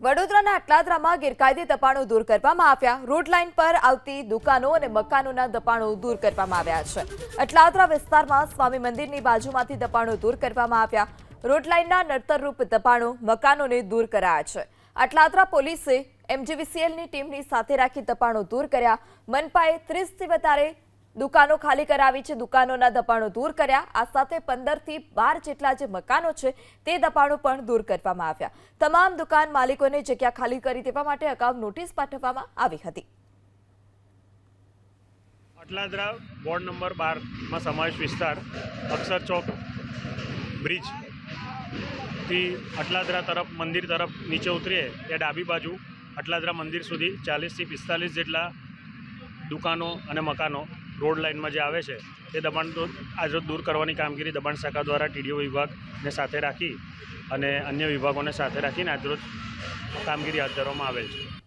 વડોદરાના અટલાદરામાં ગેરકાયદે દબાણો દૂર કરવામાં આવ્યા. રોડ લાઇન પર આવતી દુકાનો અને મકાનોના દબાણો દૂર કરવામાં આવ્યા છે. અટલાદરા વિસ્તારમાં સ્વામી મંદિરની બાજુમાંથી દબાણો દૂર કરવામાં આવ્યા. રોડ લાઇનના નડતરરૂપ દબાણો મકાનોને દૂર કરાયા છે. અટલાદરા પોલીસે એમજીવીસીએલની ટીમની સાથે રાખી દબાણો દૂર કર્યા. મનપાએ ત્રીસથી વધારે દુકાનો ખાલી કરાવી છે, દુકાનોના દબાણો દૂર કર્યા. આ સાથે પંદરથી બાર જેટલા જે મકાનો છે, તે દબાણો પણ દૂર કરવામાં આવ્યા. તમામ દુકાન માલિકોને જગ્યા ખાલી કરી દેવા માટે અગાઉ નોટિસ પાઠવવામાં આવી હતી. અટલાદરા વોર્ડ નંબર બારમાં સમાવેશ વિસ્તાર, અક્ષર ચોક, બ્રિજથી અટલાદરા તરફ, મંદિર તરફ નીચે ઉતરીએ ત્યાં ડાબી બાજુ અટલાદરા મંદિર સુધી ચાલીસથી પિસ્તાલીસ જેટલા દુકાનો અને મકાનો રોડ લાઇનમાં જે આવે છે તે દબાણ તો આજરોજ દૂર કરવાની કામગીરી દબાણ શાખા દ્વારા ટીડીઓ વિભાગને સાથે રાખી અને અન્ય વિભાગોને સાથે રાખીને આજરોજ કામગીરી હાથ ધરવામાં આવેલ છે.